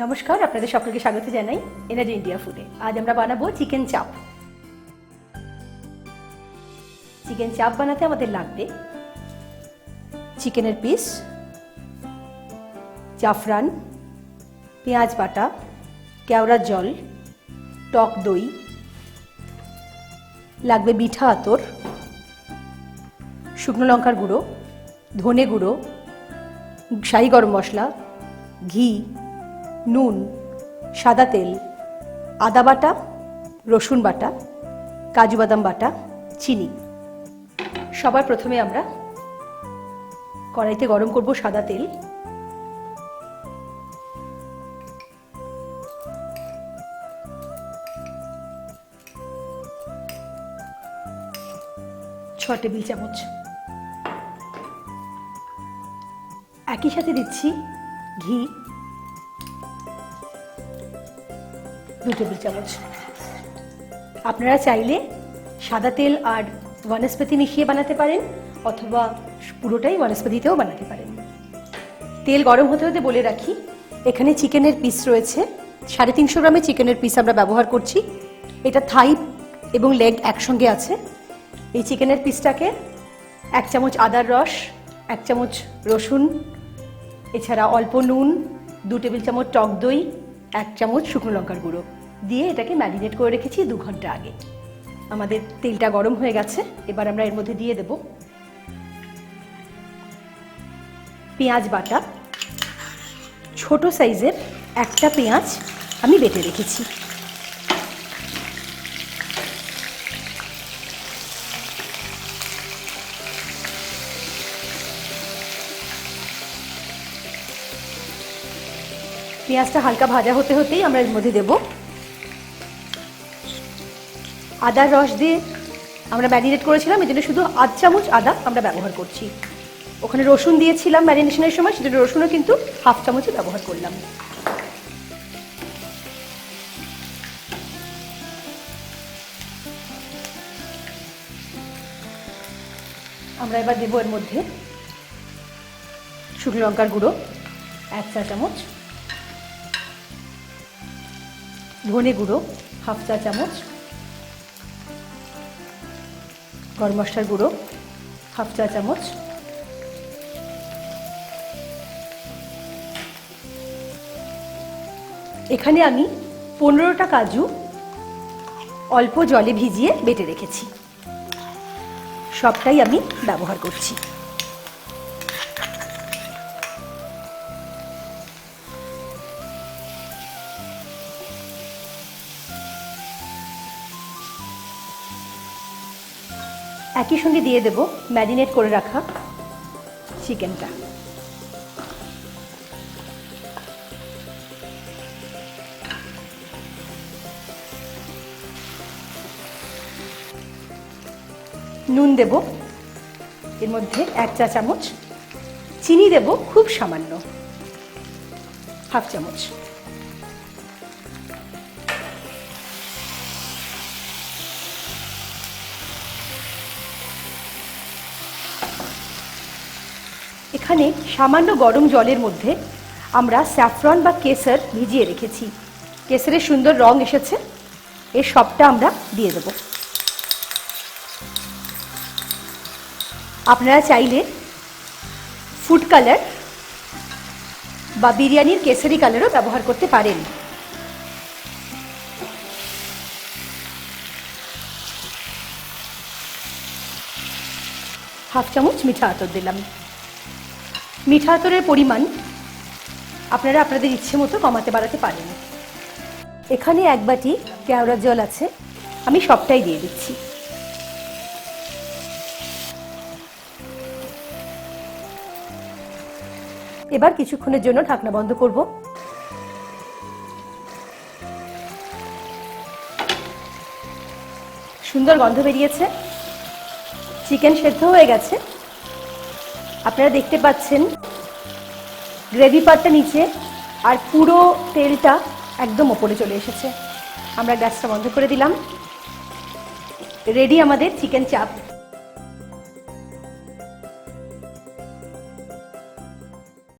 নমস্কার, আপনাদের সকলকে স্বাগত জানাই এনার্জি ইন্ডিয়া ফুডে আজ আমরা বানাবো চিকেন চাপ চিকেন চাপ বানাতে আমাদের লাগবে চিকেনের পিস জাফরান, পেঁয়াজ বাটা, কেওড়ার জল, টক দই, লাগবে মিঠা আতর, শুকনো লঙ্কার গুঁড়ো, ধনে গুঁড়ো, শাহি গরম মশলা, ঘি নুন, সাদা তেল, আদা বাটা, রসুন বাটা, কাজু বাদাম বাটা, চিনি। সবার প্রথমে আমরা কড়াইতে গরম করব সাদা তেল। ছ টেবিল চামচ। একই সাথে দিচ্ছি ঘি। দু টেবিল চামচ। আপনারা চাইলে সাদা তেল আর বনস্পতি মিশিয়ে বানাতে পারেন, অথবা পুরোটাই বনস্পতিতেও বানাতে পারেন। তেল গরম হতে হতে বলে রাখি, এখানে চিকেনের পিস রয়েছে। সাড়ে তিনশো গ্রামের চিকেনের পিস আমরা ব্যবহার করছি। এটা থাই এবং লেগ একসঙ্গে আছে। এই চিকেনের পিসটাকে এক চামচ আদার রস, এক চামচ রসুন, এছাড়া অল্প নুন, দু টেবিল চামচ টক দই এক চামচ শুকনো লঙ্কার গুঁড়ো। দিয়ে এটাকে ম্যারিনেট করে রেখেছি দু ঘণ্টা আগে। আমাদের তেলটা গরম হয়ে গেছে, এবার আমরা এর মধ্যে দিয়ে দেব পেঁয়াজ বাটা। ছোট সাইজের একটা পেঁয়াজ আমি বেটে রেখেছি। পেঁয়াজটা হালকা ভাজা হতে হতেই আমরা এর মধ্যে দেব আদার রস দিয়ে আমরা ম্যারিনেট করেছিলাম এই জন্য শুধু আধ চামচ আদা আমরা ব্যবহার করছি। ওখানে রসুন দিয়েছিলাম ম্যারিনেশনের সময়, সেজন্য রসুনও কিন্তু হাফ চামচই ব্যবহার করলাম। আমরা এবার দেবো এর মধ্যে শুকনো লঙ্কার গুঁড়ো, এক চা চামচ। ধনে গুঁড়ো, হাফ চা চামচ, গরম মশলার গুঁড়ো, হাফ চা চামচ, এখানে আমি পনেরোটা কাজু অল্প জলে ভিজিয়ে বেটে রেখেছি। সবটাই আমি ব্যবহার করছি। একই সঙ্গে দিয়ে দেব ম্যারিনেট করে রাখা চিকেনটা। নুন দেব, এর মধ্যে এক চা চামচ। চিনি দেব খুব সামান্য, হাফ চামচ। এখানে সামান্য গরম জলের মধ্যে আমরা স্যাফরন বা কেসর ভিজিয়ে রেখেছি। কেসরের সুন্দর রং এসেছে। এর সবটা আমরা দিয়ে দেব। আপনারা চাইলে ফুড কালার বা বিরিয়ানির কেসারি কালারও ব্যবহার করতে পারেন। হাফ চামচ মিঠা আতর দিলাম। মিঠা আতরের পরিমাণ আপনারা আপনাদের ইচ্ছে মতো কমাতে বাড়াতে পারেন। এখানে এক বাটি কেওড়ার জল আছে, আমি সবটাই দিয়ে দিচ্ছি। এবার কিছুক্ষণের জন্য ঢাকনা বন্ধ করব। সুন্দর গন্ধ বেরিয়েছে। চিকেন সেদ্ধ হয়ে গেছে। আপনারা দেখতে পাচ্ছেন গ্রেভি পাটটা নিচে আর পুরো তেলটা একদম ওপরে চলে এসেছে। আমরা গ্যাসটা বন্ধ করে দিলাম। রেডি আমাদের চিকেন চাপ